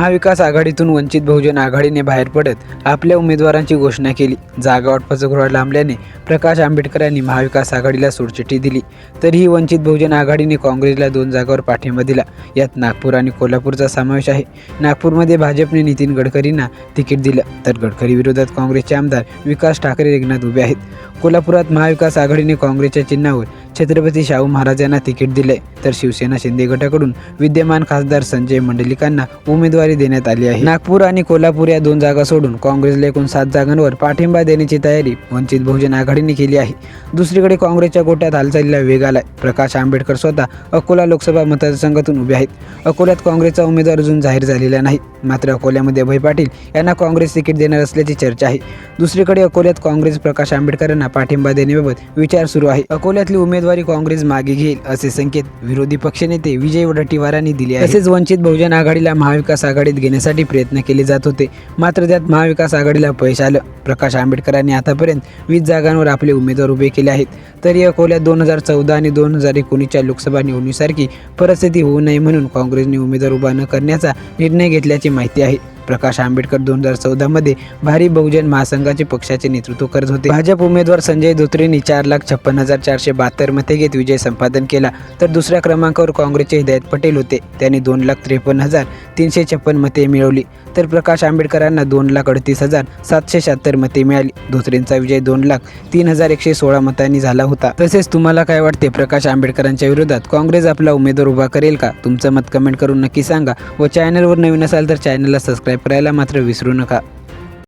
महाविकास आघाडीतून वंचित बहुजन आघाडीने बाहेर पडत आपल्या उमेदवारांची घोषणा केली. जागा वाटपाचं गृह लांबल्याने प्रकाश आंबेडकरांनी महाविकास आघाडीला सोडचिठी दिली. तरीही वंचित बहुजन आघाडीने काँग्रेसला दोन जागावर पाठिंबा दिला. यात नागपूर आणि कोल्हापूरचा समावेश आहे. नागपूरमध्ये भाजपने नितीन गडकरींना तिकीट दिलं. तर गडकरी विरोधात काँग्रेसचे आमदार विकास ठाकरे रिंगणात उभे आहेत. कोल्हापुरात महाविकास आघाडीने काँग्रेसच्या चिन्हावर छत्रपती शाहू महाराज यांना तिकीट दिले तर शिवसेना शिंदे गटाकडून विद्यमान खासदार संजय मंडलिकांना उमेदवारी देण्यात आली आहे. नागपूर आणि कोल्हापूर या दोन जागा सोडून काँग्रेसला एकूण सात जागांवर पाठिंबा देण्याची तयारी वंचित बहुजन आघाडीने केली आहे. दुसरीकडे काँग्रेसच्या गोट्यात हालचालीला वेग आलाय. प्रकाश आंबेडकर स्वतः अकोला लोकसभा मतदारसंघातून उभे आहेत. अकोल्यात काँग्रेसचा उमेदवार अजून जाहीर झालेला नाही. मात्र अकोल्यामध्ये अभय पाटील यांना काँग्रेस तिकीट देणार असल्याची चर्चा आहे. दुसरीकडे अकोल्यात काँग्रेस प्रकाश आंबेडकरांना पाठिंबा देण्याबाबत विचार सुरू आहे. अकोल्यातली उमेदवार काँग्रेस मागे घेईल असे संकेत विरोधी पक्षनेते विजय वडट्टीवारांनी दिले आहे तसेच वंचित बहुजन आघाडीला महाविकास आघाडीत घेण्यासाठी प्रयत्न केले जात होते. मात्र त्यात महाविकास आघाडीला अपयश आलं. प्रकाश आंबेडकरांनी आतापर्यंत वीस जागांवर आपले उमेदवार उभे केले आहेत. तरी अकोल्यात दोन हजार चौदा आणि दोन हजार एकोणीसच्या लोकसभा निवडणुकीसारखी परिस्थिती होऊ नये म्हणून काँग्रेसने उमेदवार उभा न करण्याचा निर्णय घेतल्याची माहिती आहे. प्रकाश आंबेडकर दोन हजार चौदामध्ये भारी बहुजन महासंघाचे पक्षाचे नेतृत्व करत होते. भाजप उमेदवार संजय धोत्रेंनी चार लाख छप्पन हजार चारशे बहात्तर मते घेत विजय संपादन केला. तर दुसऱ्या क्रमांकावर काँग्रेसचे हिदायत पटेल होते. त्यांनी दोन लाख त्रेपन्न हजार तीनशे छप्पन मते मिळवली. तर प्रकाश आंबेडकरांना दोन लाख अडतीस हजार सातशे शहात्तर मते मिळाली. धोत्रेंचा विजय दोन लाख तीन हजार एकशे सोळा मतांनी झाला होता. तसेच तुम्हाला काय वाटते? प्रकाश आंबेडकरांच्या विरोधात काँग्रेस आपला उमेदवार उभा करेल का? तुमचं मत कमेंट करून नक्की सांगा व चॅनलवर नवीन असाल तर चॅनलला सबस्क्राईब वापरायला मात्र विसरू नका.